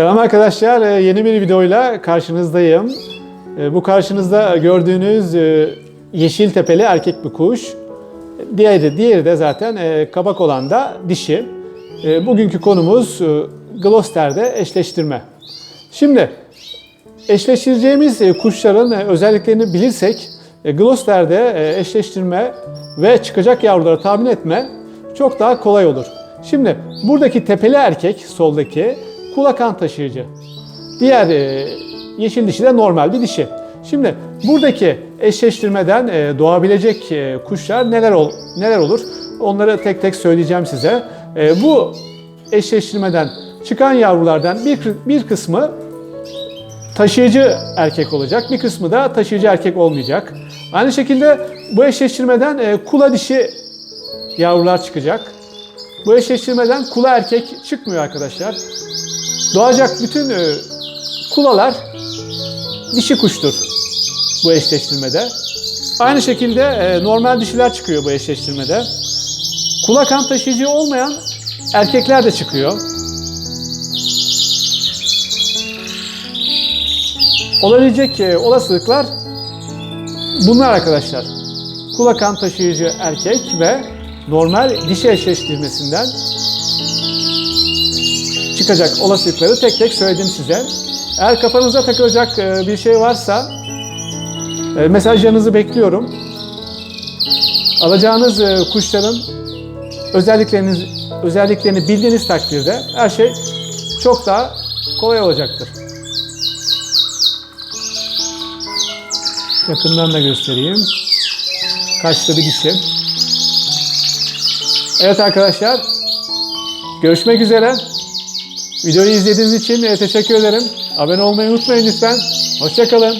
Selam arkadaşlar, Ee, yeni bir videoyla karşınızdayım. Ee, Bu karşınızda gördüğünüz e, yeşil tepeli erkek bir kuş. Diğeri diğeri de zaten e, kabak olan da dişi. E, Bugünkü konumuz e, Gloucester'de eşleştirme. Şimdi eşleştireceğimiz e, kuşların e, özelliklerini bilirsek e, Gloucester'de e, eşleştirme ve çıkacak yavruları tahmin etme çok daha kolay olur. Şimdi buradaki tepeli erkek soldaki kulakan taşıyıcı. Diğer e, yeşil dişi de normal bir dişi. Şimdi buradaki eşleştirmeden e, doğabilecek e, kuşlar neler ol, neler olur? Onları tek tek söyleyeceğim size. E, bu eşleştirmeden çıkan yavrulardan bir, bir kısmı taşıyıcı erkek olacak. Bir kısmı da taşıyıcı erkek olmayacak. Aynı şekilde bu eşleştirmeden e, kula dişi yavrular çıkacak. Bu eşleştirmeden kula erkek çıkmıyor arkadaşlar. Doğacak bütün e, kulalar dişi kuştur bu eşleştirmede. Aynı şekilde e, normal dişiler çıkıyor bu eşleştirmede. Kula kan taşıyıcı olmayan erkekler de çıkıyor. Olabilecek e, olasılıklar bunlar arkadaşlar. Kula kan taşıyıcı erkek ve normal dişi eşleştirmesinden çıkacak olasılıkları tek tek söyledim size. Eğer kafanıza takılacak e, bir şey varsa e, mesajlarınızı bekliyorum. Alacağınız e, kuşların özellikleriniz özelliklerini bildiğiniz takdirde her şey çok daha kolay olacaktır. Yakından da göstereyim. Kaçta bir dişi. Evet arkadaşlar. Görüşmek üzere. Videoyu izlediğiniz için e, teşekkür ederim. Abone olmayı unutmayın lütfen. Hoşçakalın.